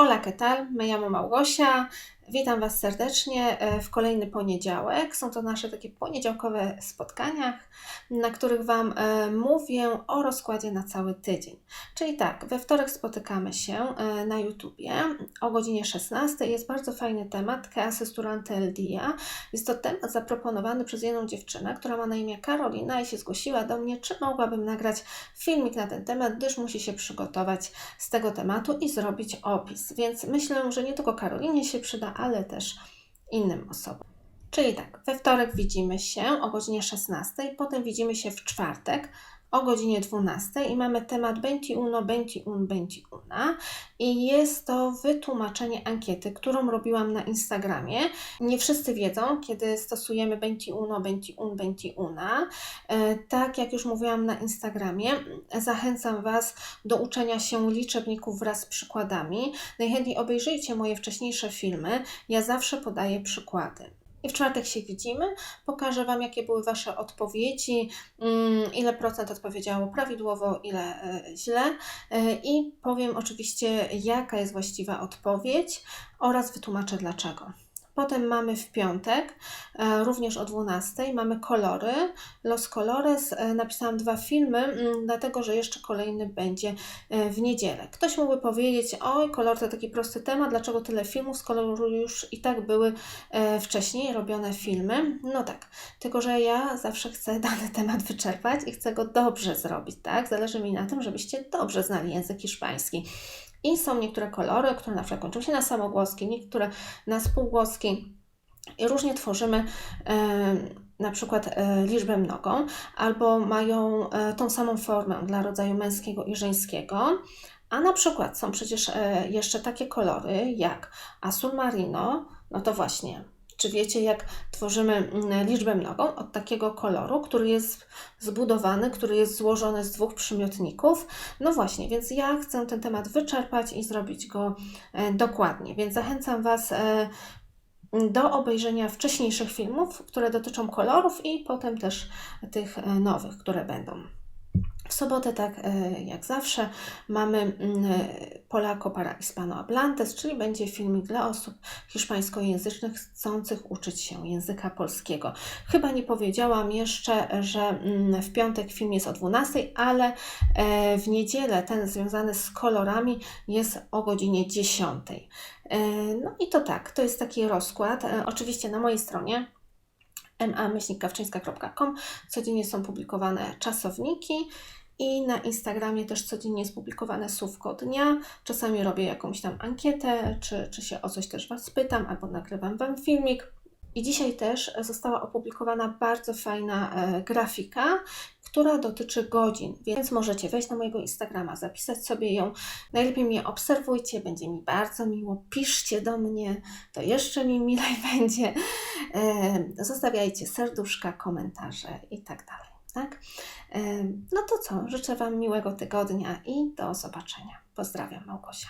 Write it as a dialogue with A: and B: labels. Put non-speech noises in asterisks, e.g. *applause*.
A: Hola, ¿qué tal? Me llamo Małgosia. Witam Was serdecznie e, w kolejny poniedziałek. Są to nasze takie poniedziałkowe spotkania, na których Wam e, mówię o rozkładzie na cały tydzień. Czyli tak, we wtorek spotykamy się e, na YouTubie o godzinie 16. Jest bardzo fajny temat, Que haces durante el día. Jest to temat zaproponowany przez jedną dziewczynę, która ma na imię Karolina i się zgłosiła do mnie, czy mogłabym nagrać filmik na ten temat, gdyż musi się przygotować z tego tematu i zrobić opis. Więc myślę, że nie tylko Karolinie się przyda, ale też innym osobom. Czyli tak, we wtorek widzimy się o godzinie 16, potem widzimy się w czwartek o godzinie 12 i mamy temat 21, 21, 21 i jest to wytłumaczenie ankiety, którą robiłam na Instagramie. Nie wszyscy wiedzą, kiedy stosujemy 21, 21, 21. Tak jak już mówiłam na Instagramie, zachęcam Was do uczenia się liczebników wraz z przykładami. Najchętniej obejrzyjcie moje wcześniejsze filmy, ja zawsze podaję przykłady. W czwartek się widzimy. Pokażę Wam, jakie były Wasze odpowiedzi, mm, ile procent odpowiedziało prawidłowo, ile e, źle. E, I powiem oczywiście, jaka jest właściwa odpowiedź oraz wytłumaczę dlaczego. Potem mamy w piątek, e, również o 12, mamy kolory. Los Colores. E, napisałam dwa filmy, mm, dlatego że jeszcze kolejny będzie e, w niedzielę. Ktoś mógłby powiedzieć, oj, kolor to taki prosty temat, dlaczego tyle filmów z koloru już i tak były wcześniej robione filmy. No tak, tylko że ja zawsze chcę *laughs* dany temat wyczerpać i chcę go dobrze zrobić, tak? Zależy mi na tym, żebyście dobrze znali język hiszpański. I są niektóre kolory, które na przykład kończą się na samogłoski, niektóre na spółgłoski. I różnie tworzymy e, na przykład e, liczbę mnogą, albo mają e, tą samą formę dla rodzaju męskiego i żeńskiego. A na przykład są przecież jeszcze takie kolory jak azul marino, no to właśnie czy wiecie, jak tworzymy mm, liczbę mnogą od takiego koloru, który jest zbudowany, który jest złożony z dwóch przymiotników? No właśnie, więc ja chcę ten temat wyczerpać i zrobić go e, dokładnie. Więc zachęcam Was e, do obejrzenia wcześniejszych filmów, które dotyczą kolorów i potem też tych e, nowych, które będą. W sobotę, tak e, jak zawsze, mamy mm, Polaco para Hispanohablantes, czyli będzie filmik dla osób hiszpańskojęzycznych chcących uczyć się języka polskiego. Chyba nie powiedziałam jeszcze, że mm, w piątek film jest o 12, ale e, w niedzielę ten związany z kolorami jest o godzinie 10. E, no i to tak, to jest taki rozkład. Oczywiście na mojej stronie ma-kawczyńska.com codziennie są publikowane czasowniki i na Instagramie też codziennie jest publikowane słówko dnia. Czasami robię jakąś tam ankietę, czy, czy się o coś też Was pytam, albo nagrywam Wam filmik. I dzisiaj też została opublikowana bardzo fajna e, grafika, która dotyczy godzin, więc możecie wejść na mojego Instagrama, zapisać sobie ją. Najlepiej mnie obserwujcie, będzie mi bardzo miło. Piszcie do mnie, to jeszcze mi milej *laughs* będzie. E, zostawiajcie serduszka, komentarze i tak dalej tak? No to co, życzę Wam miłego tygodnia i do zobaczenia. Pozdrawiam, Małgosia.